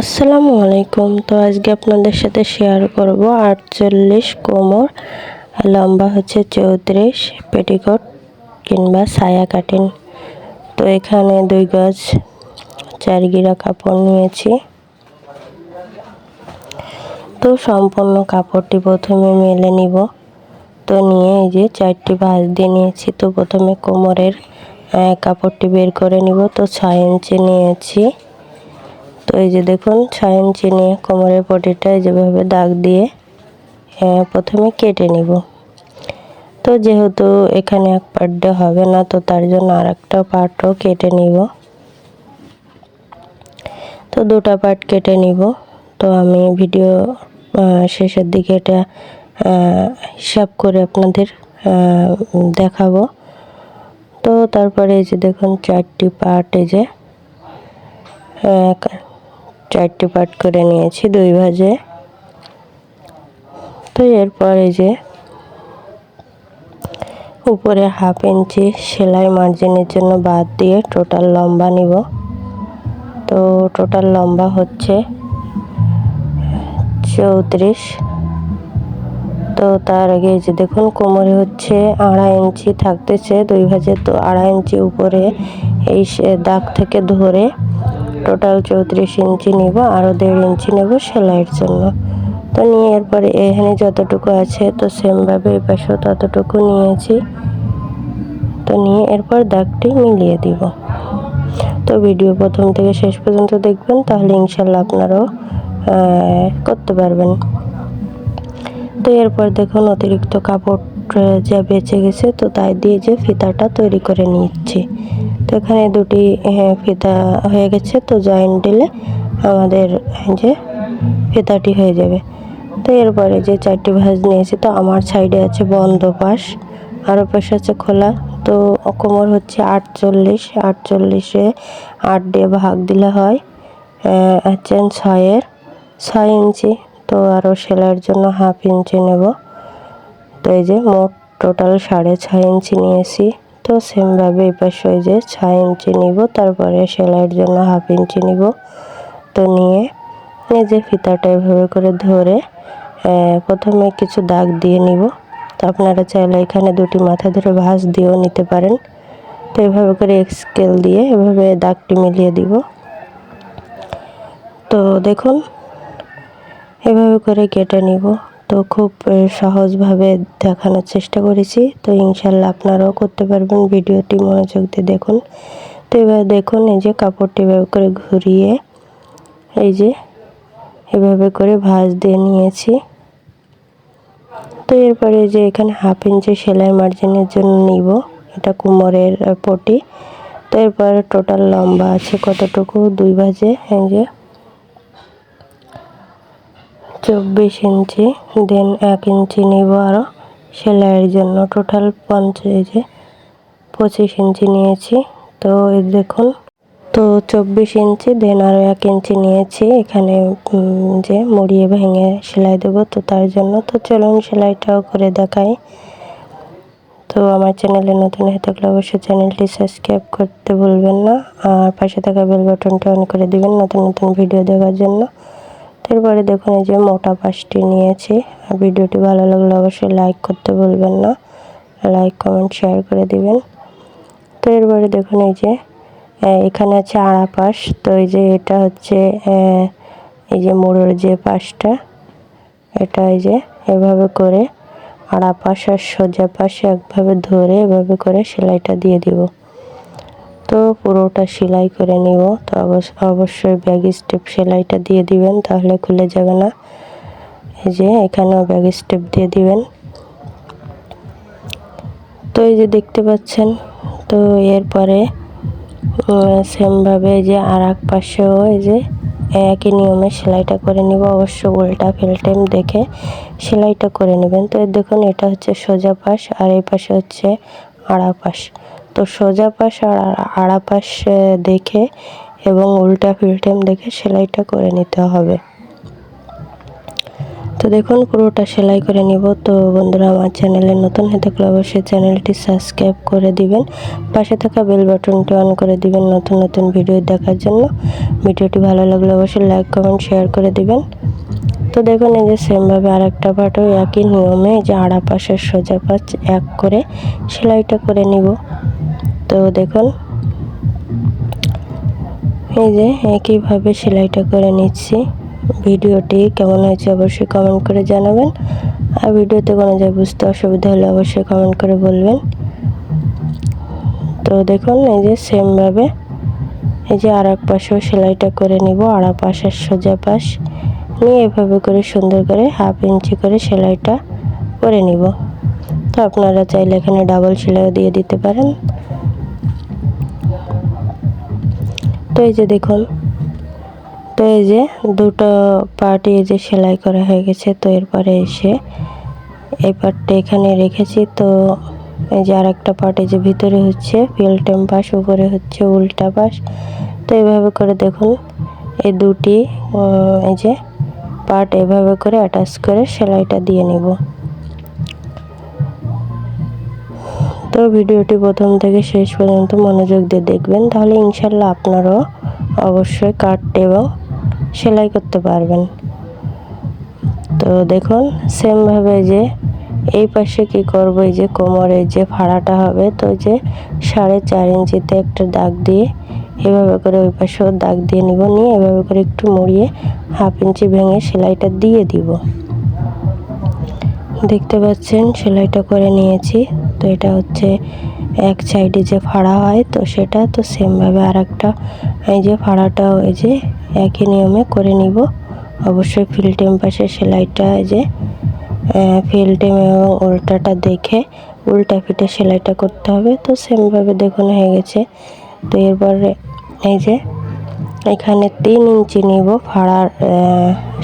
আসসালামু আলাইকুম। তো আজকে আপনাদের সাথে শেয়ার করব আটচল্লিশ কোমর, লম্বা হচ্ছে চৌত্রিশ, পেটিকোট কিংবা সায়া কাটিন তো এখানে দুই গজ, চার গিরা কাপড় নিয়েছি। তো সম্পূর্ণ কাপড়টি প্রথমে মেলে নিব। তো নিয়ে এই যে চারটি ভাঁজ দিয়ে নিয়েছি। তো প্রথমে কোমরের কাপড়টি বের করে নিব। তো ছয় ইঞ্চি নিয়েছি। তো এই যে দেখুন, ছয় ইঞ্চি নিয়ে কোমরের পটিটা যেভাবে দাগ দিয়ে প্রথমে কেটে নিব। তো যেহেতু এখানে এক পার্ট হবে না, তো তার জন্য আর একটা পার্টও কেটে নিব। তো দুটা পার্ট কেটে নিব। তো আমি ভিডিও শেষের দিকে এটা হিসাব করে আপনাদের দেখাবো। তো তারপরে এই যে দেখুন, চারটি পার্ট এই যে চারটি পার্ট করে নিয়েছি, দুই ভাজে। তো এরপর এই যে উপরে হাফ ইঞ্চি সেলাই মার্জিনের জন্য বাদ দিয়ে টোটাল লম্বা নিব। তো টোটাল লম্বা হচ্ছে চৌত্রিশ। তো তার আগে যে দেখুন, কোমরে হচ্ছে আড়াই ইঞ্চি থাকতেছে, দুই ভাজে তো আড়াই ইঞ্চি উপরে এই দাগ থেকে ধরে টোটাল চৌত্রিশ ইঞ্চি নিব আরও দেড় ইঞ্চি নেব সেলাইয়ের জন্য। তো নিয়ে এরপরে এখানে যতটুকু আছে, তো সেমভাবে এই পাশেও ততটুকু নিয়েছি। তো নিয়ে এরপর দাগটি মিলিয়ে দিব। তো ভিডিও প্রথম থেকে শেষ পর্যন্ত দেখবেন, তাহলে ইনশাল্লাহ আপনারাও করতে পারবেন। তো এরপর দেখুন অতিরিক্ত কাপড় যা বেঁচে গেছে, তো তাই দিয়ে যে ফিতাটা তৈরি করে নিচ্ছি। তো এখানে দুটি ফিতা হয়ে গেছে, তো জয়েন্ট দিলে আমাদের যে ফিতাটি হয়ে যাবে। তো এরপরে যে চারটি ভাঁজ নিয়েছি, তো আমার সাইডে আছে বন্ধ পাশ আরও পাশে আছে খোলা। তো কোমর হচ্ছে আটচল্লিশ, আটচল্লিশে আট দিয়ে ভাগ দিলে হয় হচ্ছেন ছয়ের ছয় ইঞ্চি। তো আরও সেলাইয়ের জন্য হাফ ইঞ্চি নেব। তো এই যে মোট টোটাল সাড়ে ছয় ইঞ্চি নিয়েছি। তো সেমভাবে এই পাশে ওই যে ছয় ইঞ্চি নিব, তারপরে সেলাইয়ের জন্য হাফ ইঞ্চি নিব। তো নিয়ে যে ফিতাটা এভাবে করে ধরে প্রথমে কিছু দাগ দিয়ে নিব। তো আপনারা চাইলে এখানে দুটি মাথা ধরে ভাঁজ দিয়েও নিতে পারেন। তো এভাবে করে স্কেল দিয়ে এভাবে দাগটি মিলিয়ে দিব। তো দেখুন, এভাবে করে কেটে নিব। তো খুব সহজভাবে দেখানোর চেষ্টা করেছি। তো ইনশাল্লাহ আপনারাও করতে পারবেন। ভিডিওটি মনোযোগ দিয়ে দেখুন। তো এবার দেখুন, এই যে কাপড়টি এভাবে করে ঘুরিয়ে, এই যে এভাবে করে ভাঁজ দিয়ে নিয়েছি। তো এরপরে যে এখানে হাফ ইঞ্চি সেলাই মার্জিনের জন্য নিব। এটা কোমরের পটি। তো এরপরে টোটাল লম্বা আছে কতটুকু? দুই ভাজে, এই যে চব্বিশ ইঞ্চি, দেন এক ইঞ্চি নিব আরও সেলাইয়ের জন্য টোটাল পঞ্চাশে পঁচিশ ইঞ্চি নিয়েছি। তো দেখুন, তো চব্বিশ ইঞ্চি, দেন আরও এক ইঞ্চি নিয়েছি। এখানে যে মুড়িয়ে ভেঙে সেলাই দেবো, তো তার জন্য তো চলুন সেলাইটাও করে দেখাই। তো আমার চ্যানেলে নতুন হয়ে থাকলে অবশ্যই চ্যানেলটি সাবস্ক্রাইব করতে ভুলবেন না। আর পাশে থাকা বেল বাটনটি অন করে দিবেন নতুন নতুন ভিডিও দেখার জন্য। এরপরে দেখুন এই যে মোটা পাশটি নিয়েছি। আর ভিডিওটি ভালো লাগলে অবশ্যই লাইক করতে ভুলবেন না। লাইক কমেন্ট শেয়ার করে দিবেন। তো এরপরে দেখুন এই যে এখানে আছে আড়া পাশ। তো এই যে এটা হচ্ছে এই যে মোড়ের যে পাশটা, এটা এই যে এভাবে করে আড়া পাশ আর সোজা পাশে একভাবে ধরে এভাবে করে সেলাইটা দিয়ে দিব। তো পুরোটা সেলাই করে নিব। তো অবশ্যই ব্যাগ স্টেপ সেলাইটা দিয়ে দিবেন, তাহলে খুলে যাবে না। এই যে এখানেও ব্যাগ স্টেপ দিয়ে দিবেন। তো এই যে দেখতে পাচ্ছেন, তো এরপরে সেমভাবে যে আর এক পাশেও এই যে একই নিয়মে সেলাইটা করে নিব। অবশ্য উল্টা ফেলটেম দেখে সেলাইটা করে নেবেন। তো দেখুন, এটা হচ্ছে সোজা পাশ, আর এই পাশে হচ্ছে আড়া পাশ। তো সোজা পাশ আর আড়া পাশ দেখে এবং উল্টা ফিল্টেম দেখে সেলাইটা করে নিতে হবে। তো দেখুন, পুরোটা সেলাই করে নিব। তো বন্ধুরা, আমার চ্যানেলে নতুন হয়ে থাকলে অবশ্যই চ্যানেলটি সাবস্ক্রাইব করে দিবেন। পাশে থাকা বেল বাটনটি অন করে দিবেন নতুন নতুন ভিডিও দেখার জন্য। ভিডিওটি ভালো লাগলে অবশ্যই লাইক, কমেন্ট, শেয়ার করে দিবেন। তো দেখুন, এই যে সেমভাবে আর একটা পাটও একই নিয়মে যে আড়া পাশের সোজা পাশ এক করে সেলাইটা করে নিব। তো দেখুন, এই যে একইভাবে সেলাইটা করে নিচ্ছি। ভিডিওটি কেমন হয়েছে অবশ্যই কমেন্ট করে জানাবেন। আর ভিডিওতে কোনো যা বুঝতে অসুবিধা হলে অবশ্যই কমেন্ট করে বলবেন। তো দেখুন, এই যে সেমভাবে এই যে আর এক পাশেও সেলাইটা করে নিব, আড়া পাশের সোজা পাশ। নিয়ে এভাবে করে সুন্দর করে হাফ ইঞ্চি করে সেলাইটা করে নিব। তো আপনারা চাইলে এখানে ডাবল সেলাইও দিয়ে দিতে পারেন। তো এই যে দেখুন, তো এই যে দুটো পার্টি এই যে সেলাই করা হয়ে গেছে, তো এরপরে এসে এই পার্টটা এখানে রেখেছি। তো এই যে আর একটা পার্ট এই যে ভিতরে হচ্ছে ফিল্টেম পাশ উপরে হচ্ছে উল্টা পাশ তো এইভাবে করে দেখুন, এই দুটি এই যে পার্ট এভাবে করে অ্যাটাচ করে সেলাইটা দিয়ে নিব। তো ভিডিওটি প্রথম থেকে শেষ পর্যন্ত মনোযোগ দিয়ে দেখবেন, তাহলে ইনশাল্লাহ আপনারাও অবশ্যই কাটতে এবং সেলাই করতে পারবেন। তো দেখুন সেমভাবে যে, এই পাশে কি করব? এই যে কোমরের যে ফাড়াটা হবে, তো যে সাড়ে চার ইঞ্চিতে একটা দাগ দিয়ে এভাবে করে ওই পাশেও দাগ দিয়ে নিব, নিয়ে এভাবে করে একটু মুড়িয়ে হাফ ইঞ্চি ভেঙে সেলাইটা দিয়ে দিব। দেখতে পাচ্ছেন, সেলাইটা করে নিয়েছি। তো এটা হচ্ছে এক সাইডে যে ফাড়া হয়, তো সেটা তো সেমভাবে আর একটা এই যে ফাড়াটাও এই যে একই নিয়মে করে নিব। অবশ্যই ফিল্টেম পাশে সেলাইটা, এই যে ফিল্টেম এবং উল্টাটা দেখে উল্টা ফিটে সেলাইটা করতে হবে। তো সেমভাবে দেখুন হয়ে গেছে। তো এরপরে এই যে এখানে তিন ইঞ্চি নিব, ফাড়ার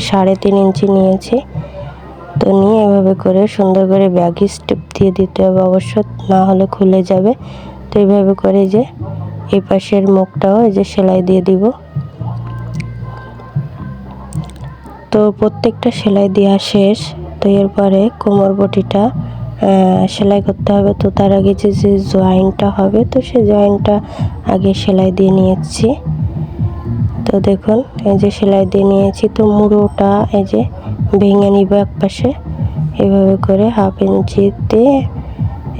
সাড়ে তিন ইঞ্চি নিয়েছি। তো নিয়ে এভাবে করে সুন্দর করে ব্যাগি স্টেপ দিয়ে দিতে হবে অবশ্য, না হলে খুলে যাবে। তো এইভাবে করে যে এই পাশের মুখটাও এই যে সেলাই দিয়ে দিব। তো প্রত্যেকটা সেলাই দেওয়া শেষ। তো এরপরে কোমর বটিটা সেলাই করতে হবে। তো তার আগে যে যে জয়েন্টটা হবে, তো সেই জয়েন্টটা আগে সেলাই দিয়ে নিয়েছি। তো দেখুন, এই যে সেলাই দিয়ে নিয়েছি। তো মুড়োটা, এই যে ভেঙে নিব এক পাশে এভাবে করে হাফ ইঞ্চিতে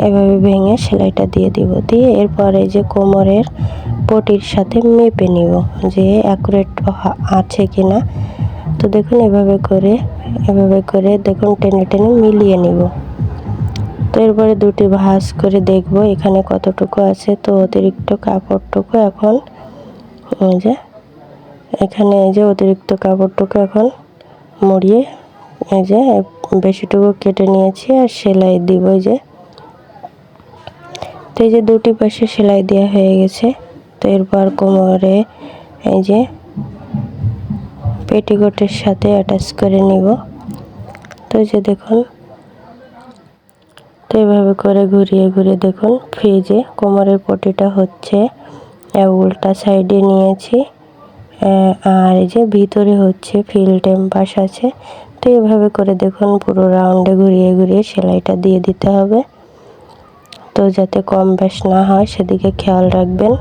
এভাবে ভেঙে সেলাইটা দিয়ে দিব। দিয়ে এরপরে যে কোমরের পটির সাথে মেপে নিব যে অ্যাকুরেট আছে কি না তো দেখুন এভাবে করে এভাবে করে দেখুন টেনে টেনে মিলিয়ে নিব। তো এরপরে দুটি ভাঁজ করে দেখব এখানে কতটুকু আছে। তো অতিরিক্ত কাপড়টুকু এখন যে, এখানে এই যে অতিরিক্ত কাপড়টুকু এখন মুড়িয়ে এই যে বেশিটুকু কেটে নিয়েছি আর সেলাই দিব যে। তো এই যে দুটি পাশে সেলাই দেওয়া হয়ে গেছে। তো এরপর কোমরে এই যে পেটিকোটের সাথে অ্যাটাচ করে নিব। তো এই যে দেখুন, তো এভাবে করে ঘুরিয়ে ঘুরিয়ে দেখুন, ফ্রিজে কোমরের পটিটা হচ্ছে উল্টা সাইডে নিয়েছি আর এই যে ভিতরে হচ্ছে ফিল টেম্পাস আছে। তো এভাবে করে দেখুন, পুরো রাউন্ডে ঘুরিয়ে ঘুরিয়ে সেলাইটা দিয়ে দিতে হবে। তো যাতে কম বেশ না হয়, সেদিকে খেয়াল রাখবেন।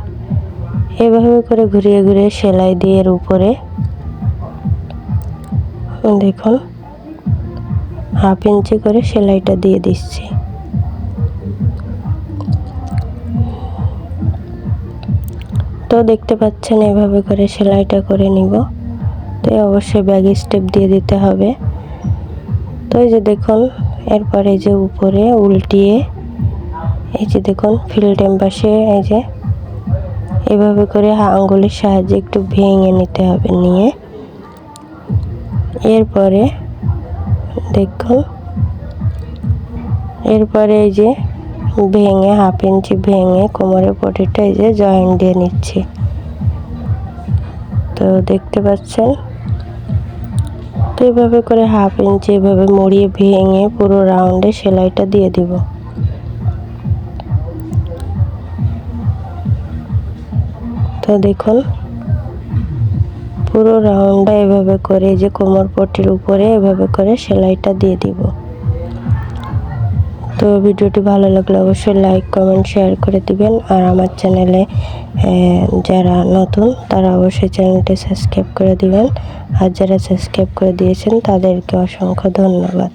এভাবে করে ঘুরিয়ে ঘুরিয়ে সেলাই দিয়ে এর উপরে দেখুন, হাফ ইঞ্চি করে সেলাইটা দিয়ে দিচ্ছি। তো দেখতে পাচ্ছেন, এভাবে করে সেলাইটা করে নিব। তো অবশ্যই ব্যাগ স্টেপ দিয়ে দিতে হবে। তো এই যে দেখুন, এরপরে যে উপরে উল্টিয়ে, এই যে দেখুন ফিল্ড পাশে এই যে, এভাবে করে আঙ্গুলের সাহায্যে একটু ভেঙে নিতে হবে, নিয়ে। এরপরে দেখুন, এরপরে এই যে ভেঙে হাফ ইঞ্চি ভেঙে কোমরের পটিটা এই যে জয়েন্ট দিয়ে নিচ্ছি। তো দেখতে পাচ্ছেন? তো এইভাবে করে হাফ ইঞ্চি এভাবে মুড়িয়ে ভেঙে পুরো রাউন্ডে সেলাইটা দিয়ে দিব। তো দেখুন, পুরো রাউন্ডটা এভাবে করে যে কোমর পটির উপরে এভাবে করে সেলাইটা দিয়ে দিব। তো ভিডিওটি ভালো লাগলে অবশ্যই লাইক কমেন্ট শেয়ার করে দিবেন। আর আমার চ্যানেলে যারা নতুন, তারা অবশ্যই চ্যানেলটি সাবস্ক্রাইব করে দিবেন। আর যারা সাবস্ক্রাইব করে দিয়েছেন, তাদেরকে অসংখ্য ধন্যবাদ।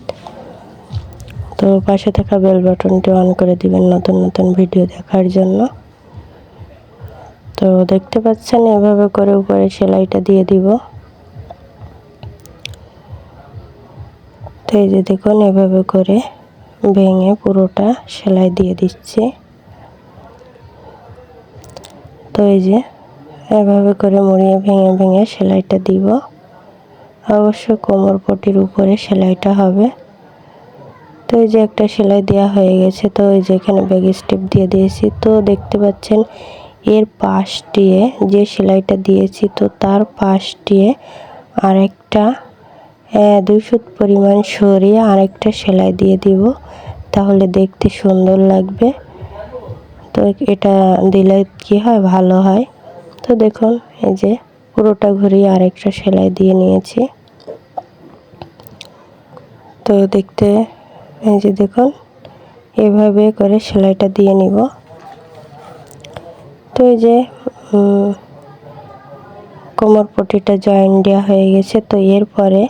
তো পাশে থাকা বেল বাটনটি অন করে দিবেন নতুন নতুন ভিডিও দেখার জন্য। তো দেখতে পাচ্ছেন, এভাবে করে উপরে সেলাইটা দিয়ে দিব। তো এই যে দেখুন, এভাবে করে ভেঙে পুরোটা সেলাই দিয়ে দিচ্ছি। তো এই যে, এভাবে করে মুড়িয়ে ভেঙে ভেঙে সেলাইটা দিব। অবশ্য কোমর পটির উপরে সেলাইটা হবে। তো এই যে একটা সেলাই দেওয়া হয়ে গেছে, তো এই যে এখানে ব্যাগ স্টেপ দিয়ে দিয়েছি। তো দেখতে পাচ্ছেন, এর পাশ দিয়ে যে সেলাইটা দিয়েছি, তো তার পাশ দিয়ে আরেকটা দুই ফুট পরিমাণ সরিয়ে আরেকটা সেলাই দিয়ে দিব। তাহলে দেখতে সুন্দর লাগবে। তো এটা দিলে কি হয়? ভালো হয়। তো দেখুন, এই যে পুরোটা ঘুরিয়ে আরেকটা সেলাই দিয়ে নিয়েছি। তো দেখতে, এই যে দেখুন, এভাবে করে সেলাইটা দিয়ে নিব। তো এই যে কোমর পটিটা জয়েন দেওয়া হয়ে গেছে, তো এরপরে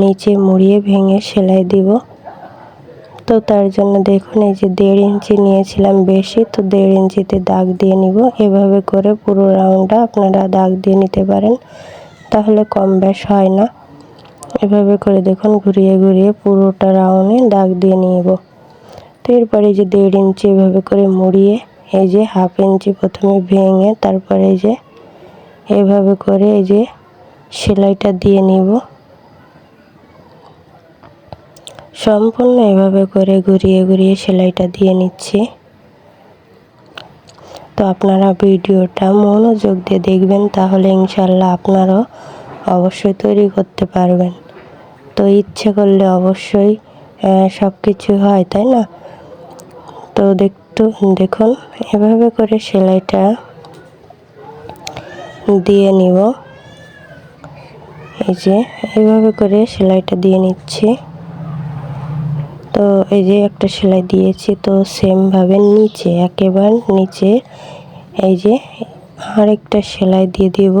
নিচে মুড়িয়ে ভেঙে সেলাই দিব। তো তার জন্য দেখুন, এই যে দেড় ইঞ্চি নিয়েছিলাম বেশি, তো দেড় ইঞ্চিতে দাগ দিয়ে নিব। এভাবে করে পুরো রাউন্ডটা আপনারা দাগ দিয়ে নিতে পারেন, তাহলে কম বেশ হয় না। এভাবে করে দেখুন, ঘুরিয়ে ঘুরিয়ে পুরোটা রাউন্ডে দাগ দিয়ে নিব। তো এরপরে যে দেড় ইঞ্চি এভাবে করে মুড়িয়ে, এই যে হাফ ইঞ্চি প্রথমে ভেঙে, তারপরে যে এভাবে করে এই যে সেলাইটা দিয়ে নিব। সম্পূর্ণ এভাবে করে ঘুরিয়ে ঘুরিয়ে সেলাইটা দিয়ে নিচ্ছি। তো আপনারা ভিডিওটা মনোযোগ দিয়ে দেখবেন, তাহলে ইনশাল্লাহ আপনারাও অবশ্যই তৈরি করতে পারবেন। তো ইচ্ছে করলে অবশ্যই সব কিছু হয়, তাই না? তো দেখতে, দেখুন, এভাবে করে সেলাইটা দিয়ে নিব। এই যে, এইভাবে করে সেলাইটা দিয়ে নিচ্ছি। তো এই যে একটা সেলাই দিয়েছি, তো সেমভাবে নিচে, একেবারে নিচে, এই যে আরেকটা সেলাই দিয়ে দিব।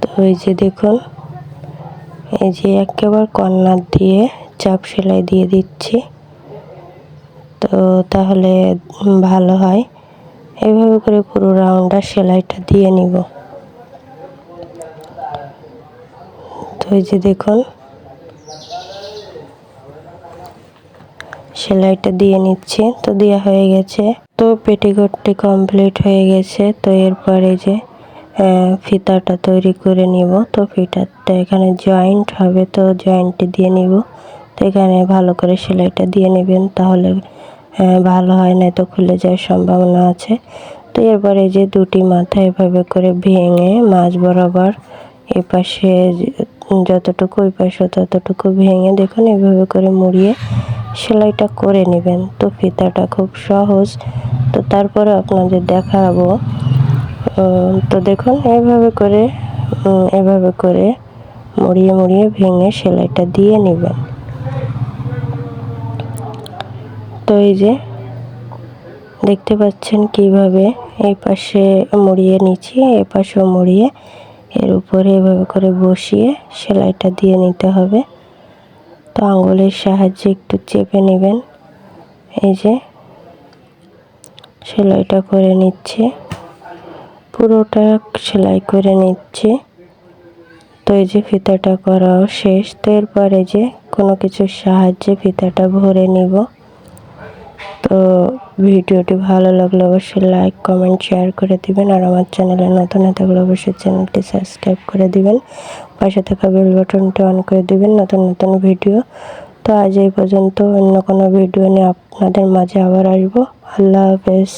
তো এই যে দেখুন, এই যে একেবারে কর্নার দিয়ে চাপ সেলাই দিয়ে দিচ্ছি। তো তাহলে ভালো হয়। এইভাবে করে পুরো রাউন্ডটা সেলাইটা দিয়ে নিব। তো এই যে দেখুন, সেলাইটা দিয়ে নিচ্ছি। তো দেওয়া হয়ে গেছে। তো পেটিকোটটি কমপ্লিট হয়ে গেছে। তো এরপরে যে ফিতাটা তৈরি করে নিব। তো ফিতাটা এখানে জয়েন্ট হবে। তো জয়েন্টটি দিয়ে নিব। তো এখানে ভালো করে সেলাইটা দিয়ে নেবেন। তাহলে ভালো হয় না তো খুলে যাওয়ার সম্ভাবনা আছে। তো এরপরে যে দুটি মাথা এভাবে করে ভেঙে মাছ বরাবর এপাশে যতটুকু ওই পাশে ততটুকু ভেঙে দেখুন, এভাবে করে মুড়িয়ে সেলাইটা করে নেবেন। তো ফিতাটা খুব সহজ। তো তারপরে আপনাদের দেখাবো। তো দেখুন, এভাবে করে এভাবে করে মুড়িয়ে মুড়িয়ে ভেঙে সেলাইটা দিয়ে নেবেন। তো এই যে দেখতে পাচ্ছেন কীভাবে এই পাশে মুড়িয়ে নিচ্ছি এ পাশেও মুড়িয়ে এর উপরে এভাবে করে বসিয়ে সেলাইটা দিয়ে নিতে হবে। তো আঙুলের সাহায্যে একটু চেপে নেবেন। এই যে সেলাইটা করে নিচ্ছে। পুরোটা সেলাই করে নিচ্ছে। তো এই যে ফিতাটা করাও শেষ। তো এরপরে যে কোনো কিছুর সাহায্যে ফিতাটা ভরে নিব। তো ভিডিওটি ভালো লাগলে অবশ্যই লাইক, কমেন্ট, শেয়ার করে দিবেন আর আমার চ্যানেলে নতুন হয়ে থাকলে অবশ্যই চ্যানেলটি সাবস্ক্রাইব করে দিবেন। পাশে থাকা বেল বাটনটি অন করে দিবেন নতুন নতুন ভিডিও। তো আজ এই পর্যন্ত অন্য কোনো ভিডিও নিয়ে আপনাদের মাঝে আবার আসব। আল্লাহ হাফেজ।